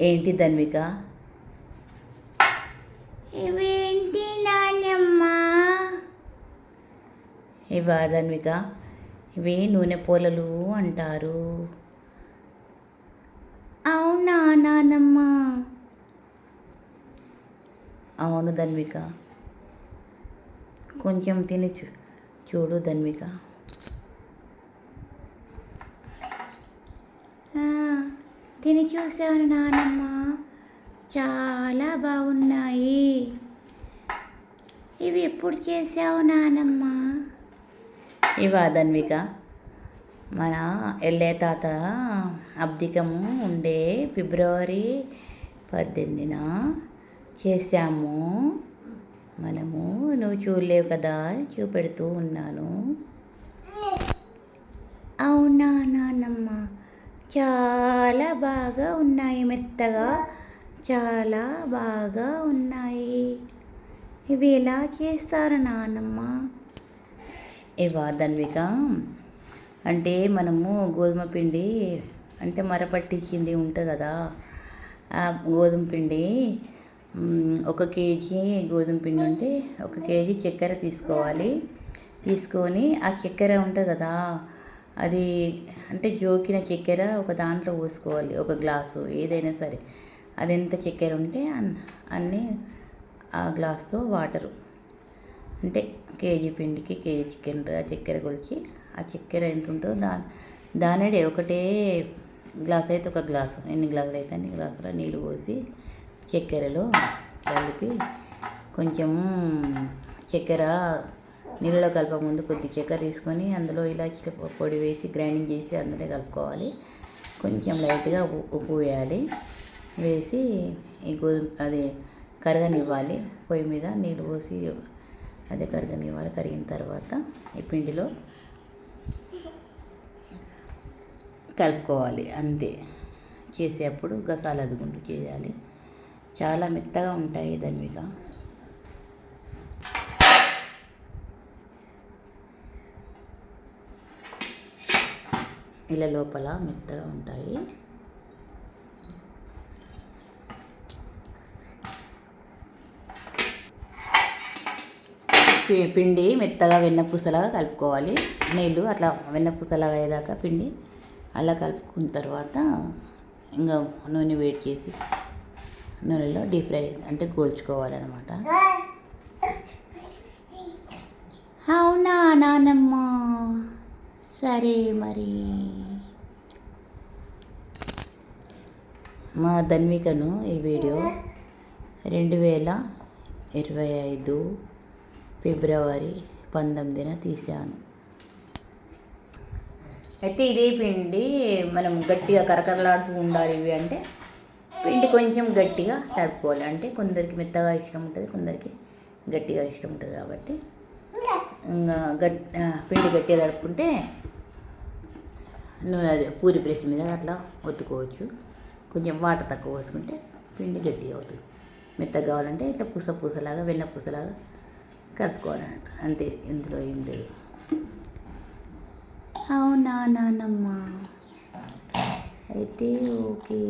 ఏంటి ధన్విక? ఇవేంటి నాన్నమ్మ ఇవా ధన్విక? ఇవి నూనె పూలలు అంటారు. అవునా నాన్నమ్మ అవును ధన్విక. కొంచెం తిని చూ చూడు ధన్విక ఆ, తిని చూశాను నానమ్మ. చాలా బాగున్నాయి. ఇవి ఎప్పుడు చేసావు నానమ్మ? ఇవా ధన్విక మన ఎల్లే తాత అబ్దికము ఉండే ఫిబ్రవరి పద్దెనిమిదిన చేశాము. మనము నువ్వు చూడలేవు కదా చూపెడుతూ ఉన్నాను. అవునా నానమ్మ? చాలా బాగా ఉన్నాయి మెత్తగా. చాలా బాగా ఉన్నాయి. ఇవి ఎలా చేస్తారు నానమ్మ? ఇవా ధన్విక అంటే మనము గోధుమ పిండి అంటే మరపట్టించింది ఉంటుంది కదా ఆ గోధుమ పిండి ఒక కేజీ గోధుమ పిండి ఉంటే ఒక కేజీ చక్కెర తీసుకోవాలి. తీసుకొని ఆ చక్కెర ఉంటుంది కదా అది అంటే జోకిన చక్కెర ఒక దాంట్లో పోసుకోవాలి ఒక గ్లాసు ఏదైనా సరే. అది ఎంత చక్కెర ఉంటే అన్ని అన్నీ ఆ గ్లాస్తో వాటరు. అంటే కేజీ పిండికి కేజీ చికెన్ ఆ చక్కెర కొలిచి ఆ చక్కెర ఎంత ఉంటుందో దా దానిడే ఒకటే గ్లాస్ అయితే ఒక గ్లాసు. ఎన్ని గ్లాసులు అయితే అన్ని గ్లాసులో నీళ్ళు పోసి చక్కెరలో కలిపి కొంచెం చక్కెర నీళ్ళలో కలపక ముందు కొద్ది చక్కెర తీసుకొని అందులో ఇలాచి పొడి వేసి గ్రైండింగ్ చేసి అందులో కలుపుకోవాలి. కొంచెం లైట్గా ఉప్పు వేయాలి. వేసి ఈ గోధుమ అది కరగనివ్వాలి. పొయ్యి మీద నీళ్ళు పోసి అదే కరగనివ్వాలి. కరిగిన తర్వాత ఈ పిండిలో కలుపుకోవాలి. అంతే. చేసేటప్పుడు గసాలు అదుకుంటూ చేయాలి. చాలా మెత్తగా ఉంటాయి ధన్విక ఇలా లోపల మెత్తగా ఉంటాయి. పి- పిండి మెత్తగా వెన్నపూసలాగా కలుపుకోవాలి. నీళ్ళు అట్లా వెన్నపూసలాగా అయ్యేదాకా పిండి అలా కలుపుకున్న తర్వాత ఇంకా నూనె వేడి చేసి నూనెలో డీప్ ఫ్రై అంటే గోల్చుకోవాలన్నమాట. అవునా నానమ్మ? సరే మరి. మా ధన్వికను ఈ వీడియో రెండు వేల ఇరవై ఐదు ఫిబ్రవరి పంతొమ్మిదిన తీశాను. అయితే ఇదే పిండి మనం గట్టిగా కరకరలాడుతూ ఉండాలి ఇవి అంటే పిండి కొంచెం గట్టిగా తడుపుకోవాలి. అంటే కొందరికి మెత్తగా ఇష్టం ఉంటుంది కొందరికి గట్టిగా ఇష్టం ఉంటుంది కాబట్టి ఇంకా గట్ పిండి గట్టిగా తడుపుకుంటే నువ్వు అదే పూరి ప్రెస్ మీద అట్లా ఒత్తుకోవచ్చు. కొంచెం వాటర్ తక్కువ పోసుకుంటే పిండి గట్టి అవుతుంది. మెత్తగా కావాలంటే ఇట్లా పూస పూసలాగా వెన్న పూసలాగా కలుపుకోవాలన్నమాట అంతే ఇందులో ఏం లేదు. అవునా నానమ్మ? అయితే ఓకే.